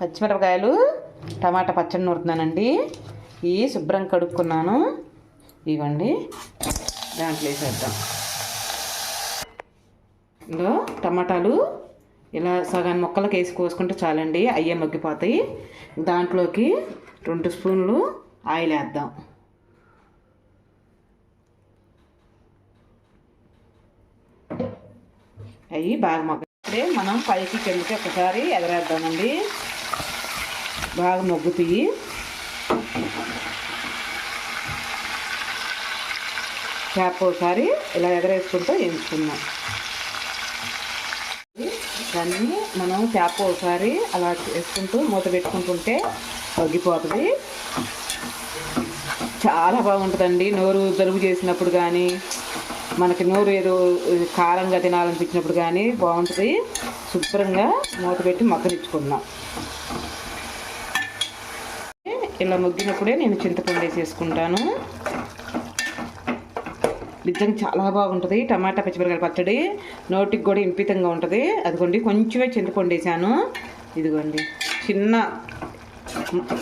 పచ్చిమిరపకాయలు టమాటా పచ్చడి నూరుతున్నానండి. ఇవి శుభ్రం కడుక్కున్నాను. ఇవ్వండి. దాంట్లో వేసేద్దాం. ఇందులో టమాటాలు ఇలా సగం ముక్కలకు వేసి కోసుకుంటే చాలండి అయ్యే మగ్గిపోతాయి. దాంట్లోకి రెండు స్పూన్లు ఆయిల్ వేద్దాం. అవి బాగా మగ్గితే మనం పైకి కిందకి ఒకసారి ఎగరేద్దామండి. బాగా మగ్గుతాయి చేప ఒకసారి ఇలా ఎగరేసుకుంటూ ఎంచుకున్నాం దాన్ని మనం చేప ఒకసారి అలా వేసుకుంటూ మూత పెట్టుకుంటుంటే తగ్గిపోతుంది. చాలా బాగుంటుందండి. నోరు జలుబు చేసినప్పుడు కానీ మనకి నోరు ఏదో కారంగా తినాలనిపించినప్పుడు కానీ బాగుంటుంది. శుభ్రంగా మూత పెట్టి మగ్గనిచ్చుకుందాం. ఇలా మగ్గినప్పుడే నేను చింతపండు వేసేసుకుంటాను. నిజంగా చాలా బాగుంటుంది. టమాటా పచ్చిమిరకాయల పచ్చడి నోటికి కూడా ఇంపితంగా ఉంటుంది. అదిగోండి కొంచెమే చింతపండు వేసాను. ఇదిగోండి చిన్న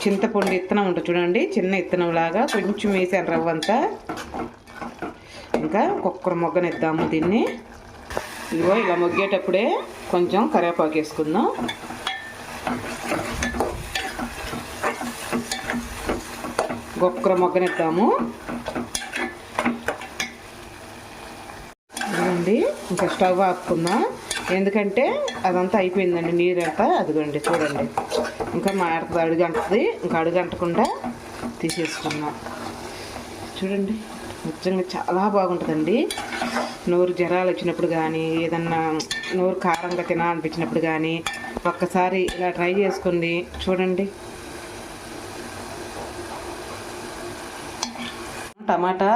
చింతపండు ఇత్తనం ఉంటుంది చూడండి చిన్న ఇత్తనం లాగా కొంచెం వేసాను రవ్వ అంతా ఇంకా కుక్కర మొగ్గనిద్దాము దీన్ని. ఇదిగో ఇలా మొగ్గేటప్పుడే కొంచెం కరివేపాకు వేసుకుందాం. గొక్కర మొగ్గనిద్దాము. ఇదిగోండి ఇంకా స్టవ్ ఆపుకుందాం. ఎందుకంటే అదంతా అయిపోయిందండి నీరంతా. అదిగోండి చూడండి. ఇంకా మాడుతుంది అడుగంటది. ఇంకా అడుగంటకుండా తీసేసుకుందాం. చూడండి. నిజంగా చాలా బాగుంటుందండి. నోరు జ్వరాలు వచ్చినప్పుడు కానీ ఏదన్నా నోరు కారంగా తినాలనిపించినప్పుడు కానీ ఒక్కసారి ఇలా ట్రై చేసుకోండి. చూడండి. టమాటా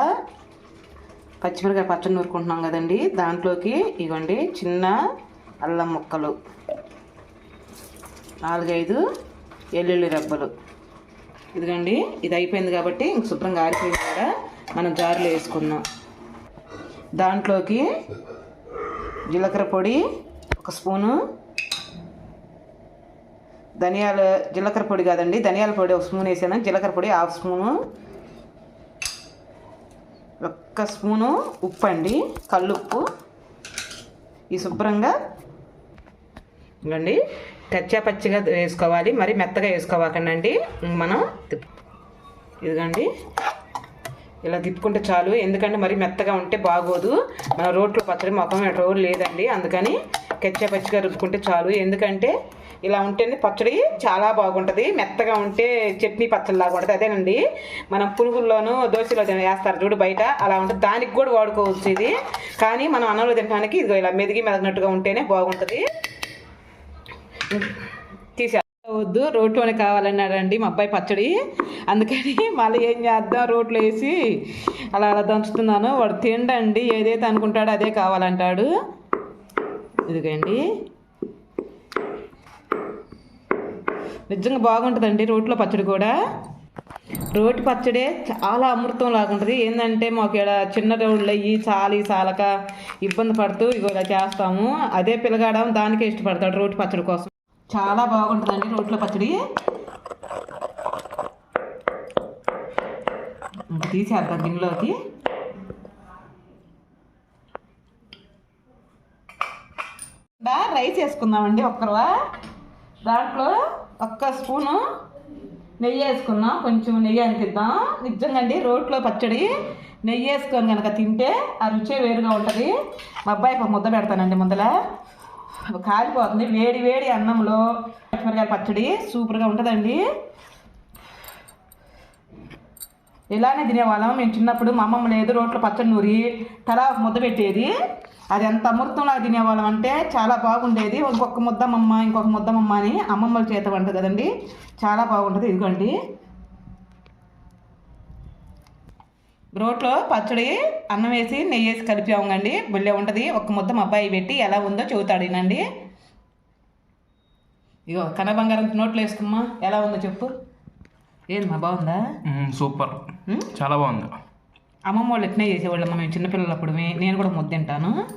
పచ్చిమిరకాయ పచ్చడి నూరుకుంటున్నాం కదండి. దాంట్లోకి ఇవ్వండి చిన్న అల్లం ముక్కలు. నాలుగైదు వెల్లుల్లి రెబ్బలు. ఇదిగండి ఇది అయిపోయింది కాబట్టి ఇంక శుభ్రంగా ఆరిపోయింది కూడా. మనం జారులో వేసుకుందాం. దాంట్లోకి జీలకర్ర పొడి ఒక స్పూను. ధనియాల జీలకర్ర పొడి కాదండి ధనియాల పొడి ఒక స్పూన్ వేసాను. జీలకర్ర పొడి హాఫ్ స్పూను. ఒక్క స్పూను ఉప్పు అండి కల్లుప్పు. ఈ శుభ్రంగా ఇవ్వండి కచ్చా పచ్చిగా వేసుకోవాలి. మరి మెత్తగా వేసుకోవాకండి అండి మనం ఇదిగండి. ఇలా తిప్పుకుంటే చాలు. ఎందుకంటే మరి మెత్తగా ఉంటే బాగోదు. మన రోట్లో పచ్చడి మొఖం రోడ్ లేదండి. అందుకని కచ్చా పచ్చిగా రుబ్బుకుంటే చాలు. ఎందుకంటే ఇలా ఉంటేనే పచ్చడి చాలా బాగుంటుంది. మెత్తగా ఉంటే చట్నీ పచ్చడిలాగా ఉంటుంది. అదేనండి. మనం పునుగుల్లోనూ దోశలో వేస్తారు చూడు బయట. అలా ఉంటుంది. దానికి కూడా వాడుకోవచ్చు ఇది. కానీ మనం అన్నంలో తినడానికి ఇది ఇలా మెదిగి మెదగినట్టుగా ఉంటేనే బాగుంటుంది. తీసా వద్దు రోట్లోనే కావాలన్నాడండి మా అబ్బాయి పచ్చడి. అందుకని మళ్ళీ ఏం చేద్దాం? రోట్లో వేసి అలా అలా దంచుతున్నాను. వాడు తిండండి. ఏదైతే అనుకుంటాడో అదే కావాలంటాడు. ఇదిగండి. నిజంగా బాగుంటుందండి రోట్లో పచ్చడి కూడా. రోటి పచ్చడే చాలా అమృతం లాగా ఉంటుంది. ఏంటంటే మాకు ఇక్కడ చిన్న రోడ్లు అయ్యి చాలి చాలక ఇబ్బంది పడుతూ ఇగో ఇలా చేస్తాము. అదే పిల్లగాడం దానికే ఇష్టపడతాడు రోటి పచ్చడి కోసం. చాలా బాగుంటుందండి రోట్లో పచ్చడి. ఇంక తీసేద్దాం దీనిలోకి రైస్ వేసుకుందామండి ఒక్కరవా? దాంట్లో ఒక్క స్పూను నెయ్యి వేసుకుందాం. కొంచెం నెయ్యి అనిపిద్దాం. నిజంగా అండి రోట్లో పచ్చడి నెయ్యి వేసుకొని కనుక తింటే ఆ రుచే వేరుగా ఉంటుంది. మా అబ్బాయికి ఒక ముద్ద పెడతానండి ముందల. కాలిపోతుంది. వేడి వేడి అన్నంలో పచ్చిమిరకాయ పచ్చడి సూపర్గా ఉంటుందండి. ఇలానే తినేవాళ్ళం. మేము చిన్నప్పుడు మా అమ్మమ్మ లేదు రోట్లో పచ్చడి నూరి తలా ముద్ద పెట్టేది. అది ఎంత అమృతంలా తినేవాళ్ళం అంటే చాలా బాగుండేది. ఇంకొక ముద్దమ్మమ్మ ఇంకొక ముద్దమ్మమ్మ అని అమ్మమ్మల చేత వంట కదండి. చాలా బాగుంటుంది ఇదిగోండి. రోట్లో పచ్చడి అన్నం వేసి నెయ్యి వేసి కలిపామండి బుల్లె ఉంటుంది. ఒక ముద్ద మా అబ్బాయి పెట్టి ఎలా ఉందో చెబుతాడు ఈయనండి ఇగో కనబంగారం నోట్లో వేసుకుమ్మా. ఎలా ఉందో చెప్పు. ఏంది మా బాగుందా సూపర్? చాలా బాగుంది. అమ్మమ్మ వాళ్ళు ఎట్నే చేసేవాళ్ళమ్మ. మేము చిన్నపిల్లలప్పుడు నేను కూడా ముద్ద తింటాను.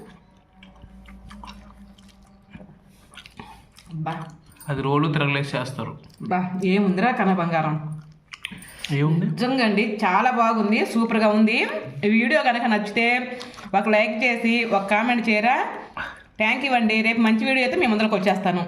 బా. అది రోలు తిరగలేసి చేస్తారు. బా ఏముందిరా కన బంగారం? నిజంగా అండి చాలా బాగుంది సూపర్గా ఉంది. ఈ వీడియో కనుక నచ్చితే ఒక లైక్ చేసి ఒక కామెంట్ చేయరా? థ్యాంక్ యూ అండి. రేపు మంచి వీడియో అయితే మేము ముందరకు వచ్చేస్తాను.